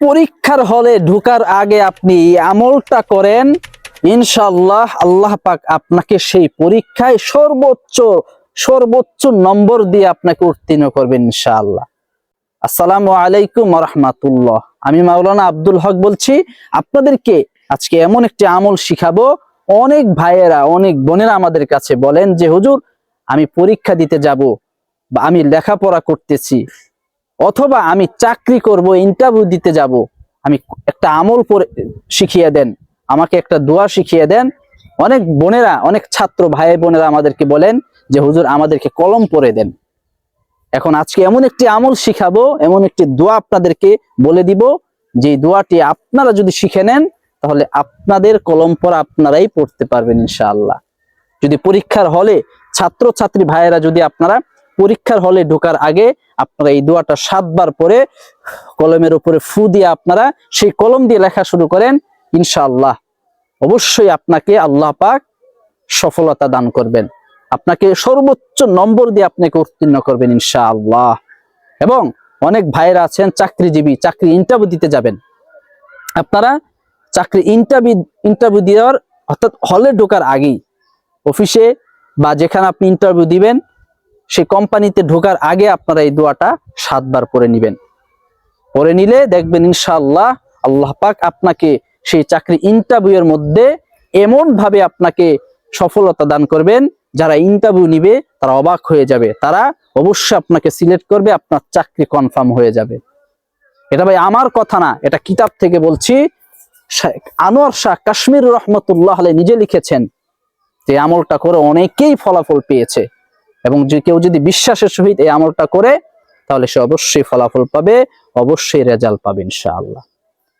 পরীক্ষার হলে ঢুকার আগে আপনি এই আমলটা করেন, ইনশাআল্লাহ আল্লাহ পাক আপনাকে সেই পরীক্ষায় সর্বোচ্চ সর্বোচ্চ নম্বর দিয়ে আপনাকে উত্তীর্ণ করবেন ইনশাআল্লাহ। আসসালামু আলাইকুম রহমাতুল্লাহ আমি মাওলানা আব্দুল হক বলছি, আপনাদেরকে আজকে এমন একটি আমল শিখাবো। অনেক ভাইয়েরা, অনেক বোনেরা আমাদের কাছে বলেন যে, হুজুর, আমি পরীক্ষা দিতে যাব বা আমি লেখাপড়া করতেছি। অথবা আমি চাকরি করব ইন্টারভিউ দিতে যাব, আমি একটা আমল করে শিখিয়ে দেন, আমাকে একটা দোয়া শিখিয়ে দেন। অনেক বোনেরা, অনেক ছাত্র ভাই বোনেরা আমাদেরকে বলেন যে, হুজুর, আমাদেরকে কলম পরে দেন। এখন আজকে এমন একটি আমল শিখাবো, এমন একটি দোয়া আপনাদেরকে বলে দিব যে দোয়াটি আপনারা যদি শিখে নেন, তাহলে আপনাদের কলম পরা আপনারাই পড়তে পারবেন ইনশাআল্লাহ। যদি পরীক্ষার হলে ছাত্র ছাত্রী ভাইয়েরা, যদি আপনারা পরীক্ষার হলে ঢোকার আগে আপনারা এই দোয়াটা সাতবার পরে কলমের উপরে ফু দিয়ে আপনারা সেই কলম দিয়ে লেখা শুরু করেন, ইনশাআল্লাহ। অবশ্যই আপনাকে আল্লাহ পাক সফলতা দান করবেন। আপনাকে সর্বোচ্চ নম্বর দিয়ে আপনাকে উত্তীর্ণ করবেন, ইনশাআল্লাহ। এবং অনেক ভাইরা আছেন, চাকরিজীবী, চাকরি ইন্টারভিউ দিতে যাবেন। আপনারা চাকরি ইন্টারভিউ ইন্টারভিউ দেওয়ার অর্থাৎ হলে ঢোকার আগেই অফিসে বা যেখানে আপনি ইন্টারভিউ দিবেন সেই কোম্পানিতে ঢোকার আগে আপনারা এই দোয়াটা সাতবার পরে নিবেন। পরে নিলে দেখবেন ইনশাআল্লাহ আল্লাহ পাক আপনাকে সেই চাকরি ইন্টারভিউ এর মধ্যে এমন ভাবে আপনাকে সফলতা দান করবেন, যারা ইন্টারভিউ নিবে তারা অবাক হয়ে যাবে। তারা অবশ্যই আপনাকে সিলেক্ট করবে, আপনার চাকরি কনফার্ম হয়ে যাবে। এটা ভাই আমার কথা না, এটা কিতাব থেকে বলছি। আনোয়ার শাহ কাশ্মীর রহমতুল্লাহ নিজে লিখেছেন যে, আমলটা করে অনেকেই ফলাফল পেয়েছে। এবং যে কেউ যদি বিশ্বাসের সহিত এই আমলটা করে, তাহলে সে অবশ্যই ফলাফল পাবে, অবশ্যই রেজাল্ট পাবে ইনশাআল্লাহ।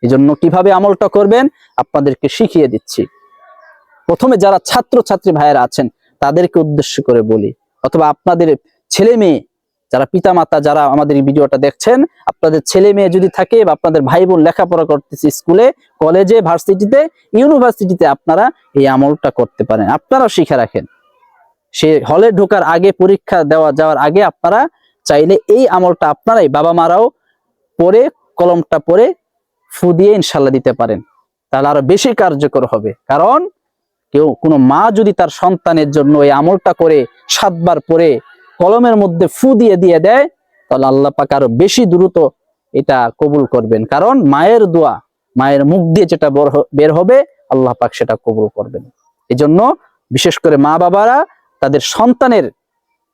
এই জন্য কীভাবে আমলটা করবেন, আপনাদেরকে শিখিয়ে দিচ্ছি। প্রথমে যারা ছাত্র ছাত্রী ভাইয়েরা আছেন, তাদেরকে উদ্দেশ্য করে বলি, অথবা আপনাদের ছেলে মেয়ে, যারা পিতা মাতা যারা আমাদের এই ভিডিওটা দেখছেন, আপনাদের ছেলে মেয়ে যদি থাকে বা আপনাদের ভাই বোন লেখাপড়া করতেছে স্কুলে, কলেজে, ভার্সিটিতে, ইউনিভার্সিটিতে আপনারা এই আমলটা করতে পারেন। আপনারা শিখে রাখেন। সে হলে ঢোকার আগে, পরীক্ষা দেওয়া যাওয়ার আগে আপনারা চাইলে এই আমলটা আপনারাই বাবা মারাও পরে কলমটা পরে ফু দিয়ে ইনশাল্লাহ দিতে পারেন। তাহলে আরও বেশি কার্যকর হবে। কারণ কেউ, কোনো মা যদি তার সন্তানের জন্য এই আমলটা করে সাতবার পরে কলমের মধ্যে ফু দিয়ে দিয়ে দেয়, তাহলে আল্লাহ পাক আরও বেশি দ্রুত এটা কবুল করবেন। কারণ মায়ের দোয়া, মায়ের মুখ দিয়ে যেটা বের হবে, আল্লাহ পাক সেটা কবুল করবেন। এই জন্য বিশেষ করে মা বাবারা তাদের সন্তানের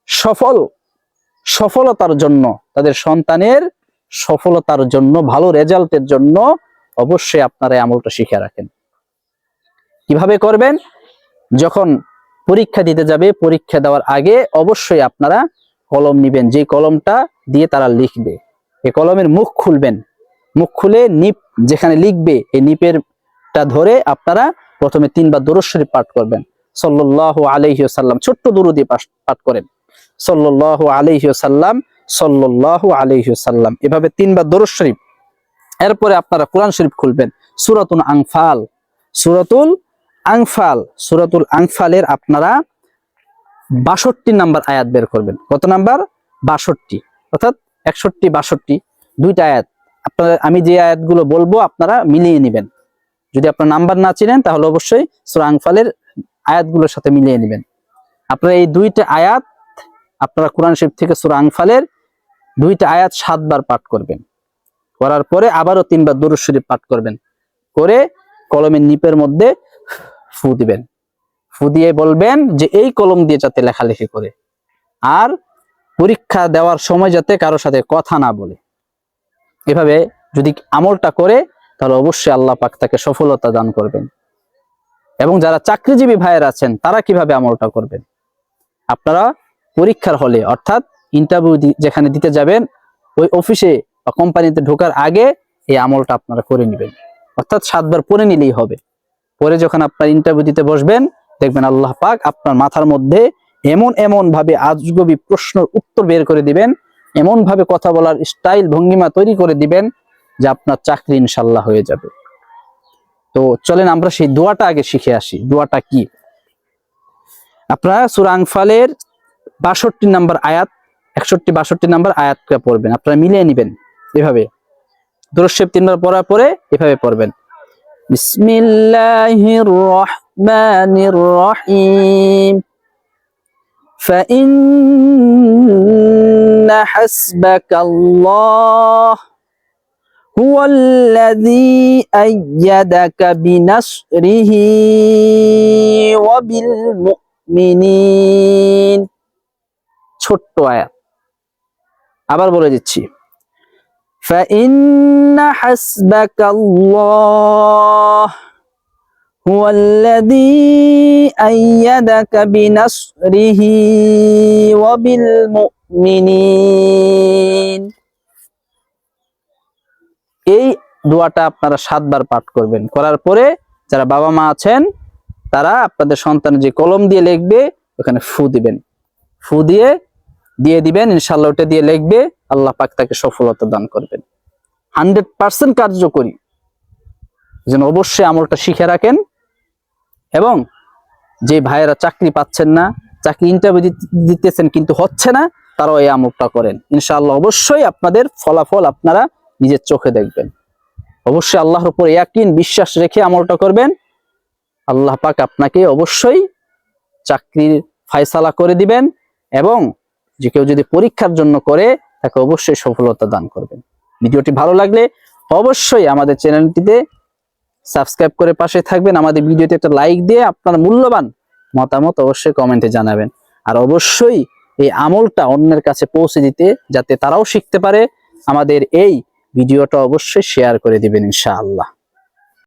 সফল, সফলতার জন্য, তাদের সন্তানের সফলতার জন্য, ভালো রেজাল্টের জন্য অবশ্যই আপনারা আমলটা শিখে রাখেন। কীভাবে করবেন? যখন পরীক্ষা দিতে যাবে, পরীক্ষা দেওয়ার আগে অবশ্যই আপনারা কলম নিবেন। যে কলমটা দিয়ে তারা লিখবে, এ কলমের মুখ খুলবেন। মুখ খুলে নিপ যেখানে লিখবে, এই নিপের টা ধরে আপনারা প্রথমে তিনবার দরুদ শরীফ পাঠ করবেন। সল্লাল্লাহু আলাইহি সাল্লাম ছোট্ট দরুদি পাঠ করেন। সল্লাল্লাহু আলাইহি সাল্লাম সল্লাল্লাহু আলাইহি সাল্লাম এভাবে তিনবার দরুদ শরীফ। এরপরে আপনারা কোরআন শরীফ খুলবেন। সূরাতুল আংফাল সূরাতুল আংফাল সূরাতুল আংফালের আপনারা বাষট্টি নাম্বার আয়াত বের করবেন। কত নাম্বার? বাষট্টি। অর্থাৎ একষট্টি, বাষট্টি, দুইটা আয়াত। আপনারা আমি যে আয়াতগুলো বলব, আপনারা মিলিয়ে নেবেন। যদি আপনার নাম্বার না চিনেন, তাহলে অবশ্যই সূরা আংফালের আয়াতগুলোর সাথে মিলিয়ে নেবেন। আপনারা এই দুইটা আয়াত আপনারা কোরআন শরীফ থেকে সূরা আংফালের দুইটা আয়াত সাতবার পাঠ করবেন। করার পরে আবারও তিনবার দুরুদ শরীফ পাঠ করবেন। করে কলমের নিপের মধ্যে ফু দিবেন। ফু দিয়ে বলবেন যে এই কলম দিয়ে যাতে লেখালেখি করে। আর পরীক্ষা দেওয়ার সময় যাতে কারোর সাথে কথা না বলে। এভাবে যদি আমলটা করে, তাহলে অবশ্যই আল্লাহ পাক তাকে সফলতা দান করবেন। এবং যারা চাকরিজীবী ভাইয়ের আছেন, তারা কীভাবে আমলটা করবেন? আপনারা পরীক্ষার হলে, অর্থাৎ ইন্টারভিউ যেখানে দিতে যাবেন, ওই অফিসে বা কোম্পানিতে ঢোকার আগে এই আমলটা আপনারা করে নেবেন। অর্থাৎ সাতবার পরে নিলেই হবে। পরে যখন আপনার ইন্টারভিউ দিতে বসবেন, দেখবেন আল্লাহ পাক আপনার মাথার মধ্যে এমন এমন ভাবে আজগবি প্রশ্নের উত্তর বের করে দিবেন, এমন ভাবে কথা বলার স্টাইল ভঙ্গিমা তৈরি করে দিবেন, যে আপনার চাকরি ইনশাল্লাহ হয়ে যাবে। তো চলেন আমরা সেই দোয়াটা আগে শিখে আসি দোয়াটা কি আপনারা সুরাংফালের বাষট্টি নাম্বার আয়াত একষট্টি বাষট্টি নাম্বার আয়াতটা পড়বেন আপনারা মিলিয়ে নেবেন এভাবে দুরুশেব তিনবার পড়ার পরে এভাবে পড়বেন বিসমিল্লাহির রহমানির রহিম فإن حسبك الله هو الذي أيدك بنصره وبالمؤمنين ছোট্ট আয়াত আবার বলে দিচ্ছি فإن حسبك الله هو الذي أيدك بنصره وبالمؤمنين এই দোয়াটা আপনারা সাতবার পাঠ করবেন। করার পরে যারা বাবা মা আছেন, তারা আপনাদের সন্তান যে কলম দিয়ে লিখবে, ওখানে ফু দিবেন। ফু দিয়ে দিয়ে দিবেন ইনশাল্লাহ ওটা দিয়ে লিখবে, আল্লাহ পাক তাকে সফলতা দান করবেন। হান্ড্রেড পার্সেন্ট কার্যকরী। যেন অবশ্যই আমলটা শিখে রাখেন। এবং যে ভাইয়েরা চাকরি পাচ্ছেন না, চাকরি ইন্টারভিউ দিতেছেন কিন্তু হচ্ছে না, তারাও এই আমলটা করেন। ইনশাআল্লাহ অবশ্যই আপনাদের ফলাফল আপনারা নিজের চোখে দেখবেন। অবশ্যই আল্লাহর উপর ইয়াকিন বিশ্বাস রেখে আমলটা করবেন। আল্লাহ পাক আপনাকে অবশ্যই চাকরির ফায়সালা করে দিবেন এবং যে কেউ যদি পরীক্ষার জন্য করে, তাকে অবশ্যই সফলতা দান করবেন। ভিডিওটি ভালো লাগলে অবশ্যই আমাদের চ্যানেলটিতে সাবস্ক্রাইব করে পাশে থাকবেন। আমাদের ভিডিওতে একটা লাইক দিয়ে আপনার মূল্যবান মতামত অবশ্যই কমেন্টে জানাবেন। আর অবশ্যই এই আমলটা অন্যের কাছে পৌঁছে দিতে যাতে তারাও শিখতে পারে। আমাদের এই ভিডিওটা অবশ্যই শেয়ার করে দিবেন ইনশাআল্লাহ।